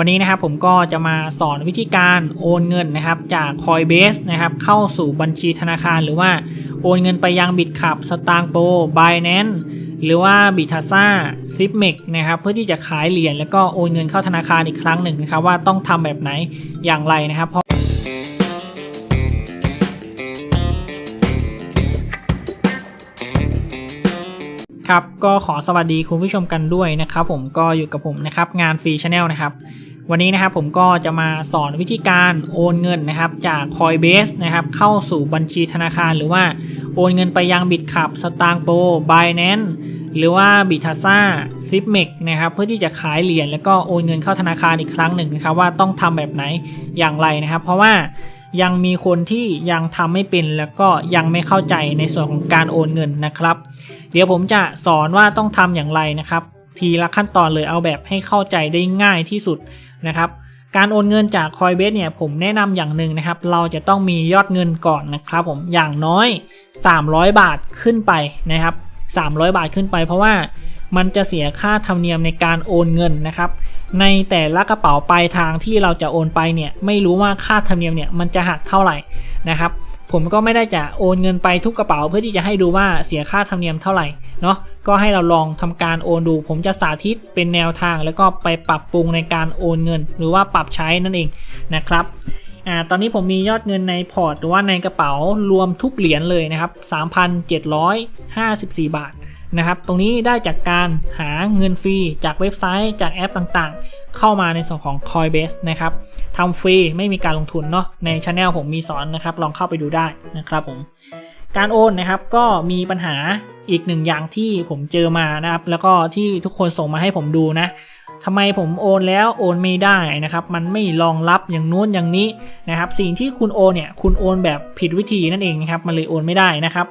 วันนี้นะครับผมก็จะมาสอนวิธีการโอนเงินนะครับจาก Coinbase นะครับเข้าสู่บัญชีธนาคารหรือว่าโอนเงินไปยังบิตคับสตางโป Binance หรือว่าบิทัซ่าซิปเมกนะครับเพื่อที่จะขายเหรียญแล้วก็โอนเงินเข้าธนาคารอีกครั้งหนึ่งนะครับว่าต้องทำแบบไหนอย่างไรนะครับเพราะครับก็ขอสวัสดีคุณผู้ชมกันด้วยนะครับผมก็อยู่กับผมนะครับงานฟรีชาแนลนะครับ วันนี้นะครับผมก็จะมาสอนวิธีการโอนเงินนะครับจาก Coinbase นะครับเข้าสู่บัญชีธนาคารหรือว่าโอนเงินไปยังบิตคับสตางโป Binance หรือว่าบิทัซ่าซิปเมกนะครับเพื่อที่จะขายเหรียญแล้วก็โอนเงินเข้าธนาคารอีกครั้งหนึ่งนะครับว่าต้องทำแบบไหนอย่างไรนะครับ เพราะว่ายังมีคนที่ยังทำไม่เป็นแล้วก็ยังไม่เข้าใจในส่วนของการโอนเงินนะครับ เดี๋ยวผมจะสอนว่าต้องทำอย่างไรนะครับ ทีละขั้นตอนเลยเอาแบบให้เข้าใจได้ง่ายที่สุด นะครับการโอนเงินจาก Coinbase เนี่ยผมแนะนำอย่างหนึ่งนะครับ เราจะต้องมียอดเงินก่อนนะครับผมอย่างน้อย 300 บาทขึ้นไปนะครับ 300 บาทขึ้นไป เพราะว่ามันจะเสียค่าธรรมเนียมในการโอนเงินนะครับ ในแต่ละกระเป๋าปลายทางที่เราจะโอนไปเนี่ยไม่รู้ว่าค่าธรรมเนียมเนี่ยมันจะหักเท่าไหร่นะครับ ผมก็ไม่ได้จะโอนเงินไปทุกกระเป๋าเพื่อที่จะให้ดูว่าเสียค่าธรรมเนียมเท่าไหร่เนาะก็ให้เราลองทำการโอนดู ผมจะสาธิตเป็นแนวทาง แล้วก็ไปปรับปรุงในการโอนเงิน หรือว่าปรับใช้นั่นเองนะครับอ่าตอนนี้ผมมียอดเงินในพอร์ตหรือว่าในกระเป๋ารวมทุกเหรียญเลยนะครับ 3,754 บาทนะครับ ตรงนี้ได้จากการหาเงินฟรีจากเว็บไซต์จากแอปต่างๆ เข้ามาในส่วนของ Coinbase นะครับ ทำฟรีไม่มีการลงทุนเนาะในช anel ผมมีสอนนะครับ ลองเข้าไปดูได้นะครับผมการโอนนะครับก็มีปัญหาอีกหนึ่งอย่างที่ผมเจอมานะครับ แล้วก็ที่ทุกคนส่งมาให้ผมดูนะทำไมผมโอนแล้วโอนไม่ได้นะครับ มันไม่รองรับอย่างนู้นอย่างนี้นะครับ สิ่งที่คุณโอนเนี่ยคุณโอนแบบผิดวิธีนั่นเองนะครับ มันเลยโอนไม่ได้นะครับ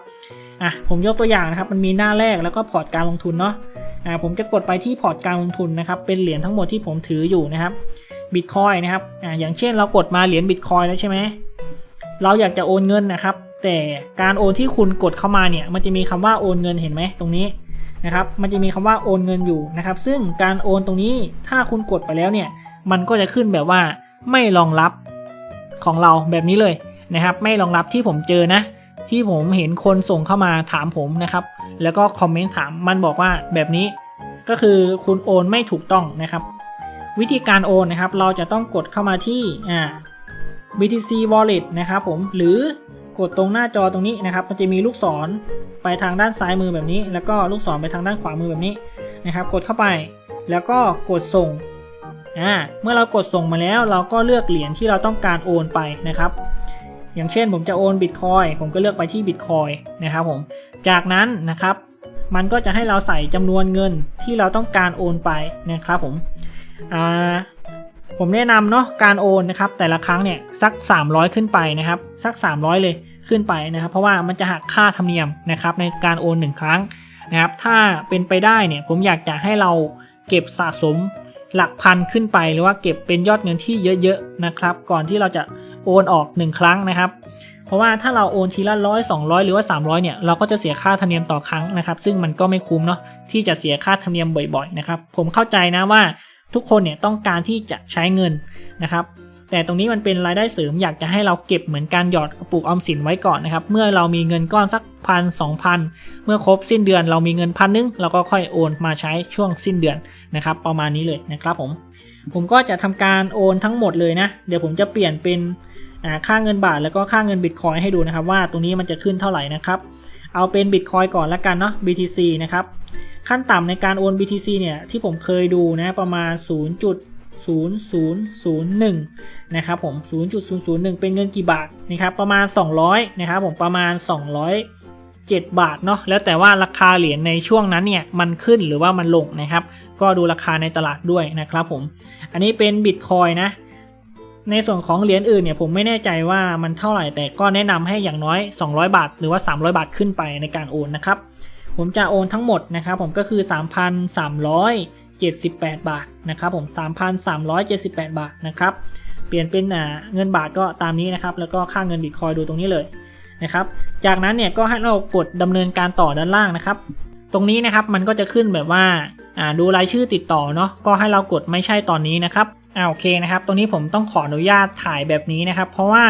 อะผมยกตัวอย่างนะครับมันมีหน้าแรกแล้วก็พอร์ตการลงทุนเนาะอ่าผมจะกดไปที่พอร์ตการลงทุนนะครับ เป็นเหรียญทั้งหมดที่ผมถืออยู่นะครับ บิตคอยนะครับอ่าอย่างเช่นเรากดมาเหรียญบิตคอยแล้วใช่ไหมเราอยากจะโอนเงินนะครับ แต่การโอนที่คุณกดเข้ามาเนี่ย มันจะมีคำว่าโอนเงินเห็นไหมตรงนี้นะครับ มันจะมีคำว่าโอนเงินอยู่นะครับ ซึ่งการโอนตรงนี้ถ้าคุณกดไปแล้วเนี่ย มันก็จะขึ้นแบบว่าไม่รองรับของเราแบบนี้เลยนะครับ ไม่รองรับที่ผมเจอนะ ที่ผมเห็นคนส่งเข้ามาถามผมนะครับ แล้วก็คอมเมนต์ถามมันบอกว่าแบบนี้ ก็คือคุณโอนไม่ถูกต้องนะครับ วิธีการโอนนะครับ เราจะต้องกดเข้ามาที่อ่า BTC Wallet นะครับผมหรือกดตรงหน้าจอตรงนี้นะครับ มันจะมีลูกศรไปทางด้านซ้ายมือแบบนี้ แล้วก็ลูกศรไปทางด้านขวามือแบบนี้นะครับ กดเข้าไป แล้วก็กดส่งอ่าเมื่อเรากดส่งมาแล้ว เราก็เลือกเหรียญที่เราต้องการโอนไปนะครับ อย่างเช่นผมจะโอนบิตคอยผมก็เลือกไปที่บิตคอยนะครับผม จากนั้นนะครับ มันก็จะให้เราใส่จำนวนเงินที่เราต้องการโอนไปนะครับผม อ่าผมแนะนำเนาะการโอนนะครับแต่ละครั้งเนี่ยสัก 300 ขึ้นไปนะครับสัก 300 เลยขึ้นไปนะครับ เพราะว่ามันจะหักค่าธรรมเนียมนะครับในการโอน 1 ครั้งนะครับ ถ้าเป็นไปได้เนี่ยผมอยากจะให้เราเก็บสะสมหลักพันขึ้นไปหรือว่าเก็บเป็นยอดเงินที่เยอะๆนะครับ ก่อนที่เราจะโอนออก 1 ครั้งนะครับ เพราะว่าถ้าเราโอนทีละร้อยสองหรือว่า 300เนี่ยเราก็จะเสียค่าธรรมเนียมต่อครั้งนะครับ ซึ่งมันก็ไม่คุ้มเนาะที่จะเสียค่าธรรมเนียมบ่อยๆนะครับผมเข้าใจนะว่า ทุกคนเนี่ยต้องการที่จะใช้เงินนะครับ แต่ตรงนี้มันเป็นรายได้เสริมอยากจะให้เราเก็บเหมือนการหยอดกระปุกออมสินไว้ก่อนนะครับ เมื่อเรามีเงินก้อนสักพันสองพันเมื่อครบสิ้นเดือนเรามีเงินพันนึงเราก็ค่อยโอนมาใช้ช่วงสิ้นเดือนนะครับ ประมาณนี้เลยนะครับผม ผมก็จะทำการโอนทั้งหมดเลยนะ เดี๋ยวผมจะเปลี่ยนเป็นค่าเงินบาทแล้วก็ค่าเงินบิตคอยให้ดูนะครับ ว่าตรงนี้มันจะขึ้นเท่าไหร่นะครับ เอาเป็นบิตคอยก่อนละกันเนาะ BTC นะครับ ขั้นต่ำในการโอน BTC เนี่ยที่ผมเคยดูนะประมาณ 0.0001 นะครับผม 0.001 เป็นเงินกี่บาทนะครับประมาณ 200 นะครับผมประมาณ207 บาทเนาะแล้วแต่ว่าราคาเหรียญในช่วงนั้นเนี่ยมันขึ้นหรือว่ามันลงนะครับ ก็ดูราคาในตลาดด้วยนะครับผม อันนี้เป็นบิตคอยนะ ในส่วนของเหรียญอื่นเนี่ยผมไม่แน่ใจว่ามันเท่าไหร่แต่ก็แนะนำให้อย่างน้อย 200 บาท หรือว่า 300 บาทขึ้นไปในการโอนนะครับ ผมจะโอนทั้งหมดนะครับผมก็คือ 3,378 บาทนะครับผม 3,378 บาทนะครับเปลี่ยนเป็นเงินบาทก็ตามนี้นะครับแล้วก็ค่าเงินบิตคอยดูตรงนี้เลยนะครับจากนั้นเนี่ยก็ให้เรากดดำเนินการต่อด้านล่างนะครับ ตรงนี้นะครับมันก็จะขึ้นแบบว่าดูรายชื่อติดต่อเนาะก็ให้เรากดไม่ใช่ตอนนี้นะครับอ่าโอเคนะครับตรงนี้ผมต้องขออนุญาตถ่ายแบบนี้นะครับ เพราะว่า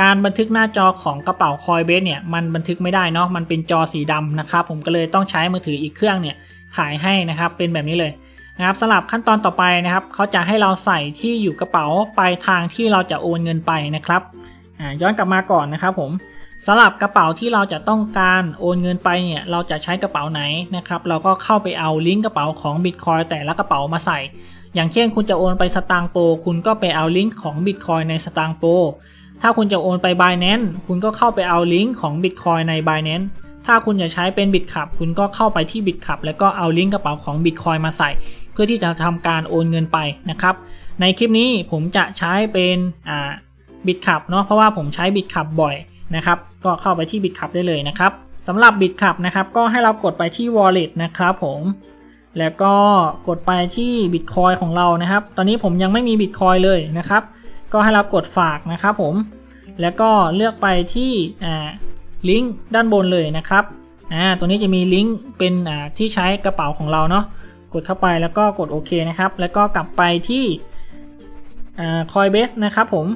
การบันทึกหน้าจอของกระเป๋าคอยเบสเนี่ยมันบันทึกไม่ได้เนาะมันเป็นจอสีดำนะครับผมก็เลยต้องใช้มือถืออีกเครื่องเนี่ยถ่ายให้นะครับเป็นแบบนี้เลยนะครับสำหรับขั้นตอนต่อไปนะครับเขาจะให้เราใส่ที่อยู่กระเป๋าปลายทางที่เราจะโอนเงินไปนะครับย้อนกลับมาก่อนนะครับผมสำหรับกระเป๋าที่เราจะต้องการโอนเงินไปเนี่ยเราจะใช้กระเป๋าไหนนะครับเราก็เข้าไปเอาลิงก์กระเป๋าของ Bitcoin แต่ละกระเป๋ามาใส่ อย่างเช่นคุณจะโอนไปสตางโปคุณก็ไปเอาลิงก์ของ Bitcoin ในสตางโป ถ้าคุณจะโอนไป Binance คุณก็เข้าไปเอาลิงก์ของ Bitcoin ใน Binance ถ้าคุณจะใช้เป็น Bitcap คุณก็เข้าไปที่ Bitcap แล้วก็เอาลิงก์กระเป๋าของ Bitcoin มาใส่ เพื่อที่จะทำการโอนเงินไปนะครับ ในคลิปนี้ผมจะใช้เป็นอ่า Bitcap เนาะเพราะว่าผมใช้ Bitcap บ่อยนะครับ ก็เข้าไปที่ Bitcap ได้เลยนะครับสำหรับ Bitcap นะครับก็ให้เรากดไปที่ Wallet นะครับผมแล้วก็กดไปที่ Bitcoin ของเรานะครับ ตอนนี้ผมยังไม่มี Bitcoin เลยนะครับ ก็ให้เรากดฝากนะครับผม แล้วก็เลือกไปที่ลิงก์ด้านบนเลยนะครับอ่าตัวนี้จะมีลิงก์เป็นอ่าที่ใช้กระเป๋าของเราเนาะกดเข้าไปแล้วก็กดโอเคนะครับ แล้วก็กลับไปที่อ่า Coinbase นะครับผม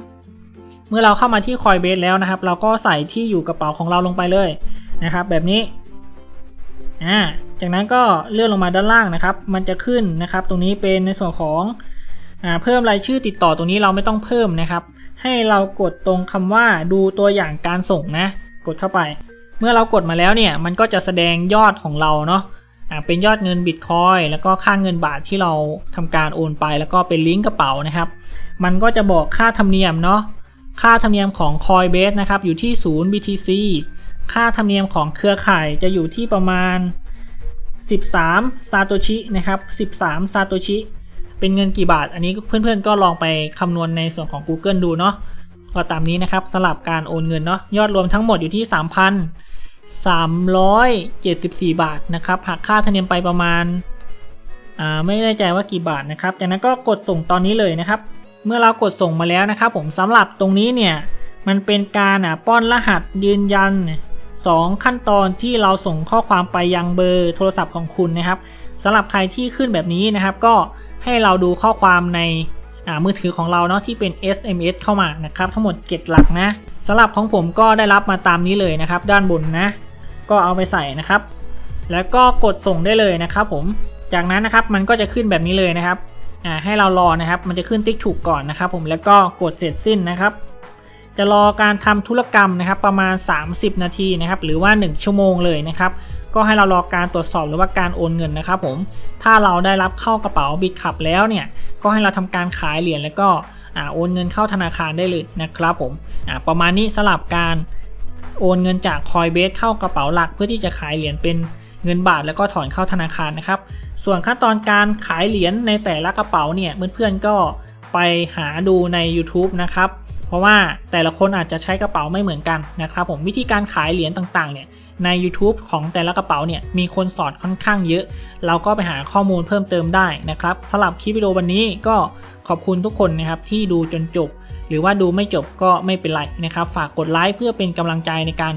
เมื่อเราเข้ามาที่ Coinbase แล้วนะครับ เราก็ใส่ที่อยู่กระเป๋าของเราลงไปเลยนะครับ แบบนี้อ่าจากนั้นก็เลื่อนลงมาด้านล่างนะครับ มันจะขึ้นนะครับ ตรงนี้เป็นในส่วนของ เพิ่มรายชื่อติดต่อตรงนี้เราไม่ต้องเพิ่มนะครับ ให้เรากดตรงคำว่าดูตัวอย่างการส่งนะ กดเข้าไป เมื่อเรากดมาแล้วเนี่ยมันก็จะแสดงยอดของเราเนาะเป็นยอดเงินบิตคอยแล้วก็ค่าเงินบาทที่เราทำการโอนไป แล้วก็เป็นลิงก์กระเป๋านะครับ มันก็จะบอกค่าธรรมเนียมเนาะค่าธรรมเนียมของ Coinbase นะครับอยู่ที่ 0 BTC ค่าธรรมเนียมของเครือข่ายจะอยู่ที่ประมาณ 13 ซาโตชินะครับ 13 ซาโตชิ เป็นเงินกี่บาท อันนี้เพื่อนๆ ก็ลองไปคำนวณในส่วนของ Google ดูเนาะก็ตามนี้นะครับสลับการโอนเงินเนาะยอดรวมทั้งหมดอยู่ที่ 3,374 บาทนะครับหักค่าธรรมเนียมไปประมาณอ่าไม่แน่ใจว่ากี่บาทนะครับจากนั้นก็กดส่งตอนนี้เลยนะครับ เมื่อเรากดส่งมาแล้วนะครับ ผมสำหรับตรงนี้เนี่ยมันเป็นการอะป้อนรหัสยืนยัน 2 ขั้นตอนที่เราส่งข้อความไปยังเบอร์โทรศัพท์ของคุณนะครับสำหรับใครที่ขึ้นแบบนี้นะครับ ก็ ให้เราดูข้อความในมือถือของเราเนาะที่เป็น SMS เข้ามานะครับทั้งหมดเกตหลักนะสำหรับของผมก็ได้รับมาตามนี้เลยนะครับ ด้านบนนะ ก็เอาไปใส่นะครับ แล้วก็กดส่งได้เลยนะครับ ผมจากนั้นนะครับมันก็จะขึ้นแบบนี้เลยนะครับอ่าให้เรารอนะครับ มันจะขึ้นติ๊กถูกก่อนนะครับ ผมแล้วก็กดเสร็จสิ้นนะครับ จะรอการทำธุรกรรมนะครับประมาณ 30 นาทีนะครับหรือว่า 1 ชั่วโมงเลยนะครับก็ให้เรารอการตรวจสอบหรือว่าการโอนเงินนะครับผมถ้าเราได้รับเข้ากระเป๋าบิตคับแล้วเนี่ยก็ให้เราทำการขายเหรียญแล้วก็โอนเงินเข้าธนาคารได้เลยนะครับผมประมาณนี้สลับการโอนเงินจาก Coinbase เข้ากระเป๋าหลัก เพื่อที่จะขายเหรียญเป็นเงินบาทแล้วก็ถอนเข้าธนาคารนะครับส่วนขั้นตอนการขายเหรียญในแต่ละกระเป๋าเนี่ยเพื่อนๆก็ไปหาดูใน YouTube นะครับ เพราะว่าแต่ละคนอาจจะใช้กระเป๋าไม่เหมือนกันนะครับผมวิธีการขายเหรียญต่างๆเนี่ยใน YouTube ของแต่ละกระเป๋าเนี่ยมีคนสอนค่อนข้างเยอะ เราก็ไปหาข้อมูลเพิ่มเติมได้นะครับสำหรับคลิปวิดีโอวันนี้ก็ขอบคุณทุกคนนะครับที่ดูจนจบ หรือว่าดูไม่จบก็ไม่เป็นไรนะครับ ฝากกดไลค์เพื่อเป็นกำลังใจในการ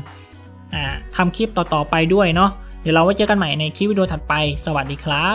ทำคลิปต่อๆไปด้วยเนาะเดี๋ยวเราไว้เจอกันใหม่ในคลิปวิดีโอถัดไป สวัสดีครับ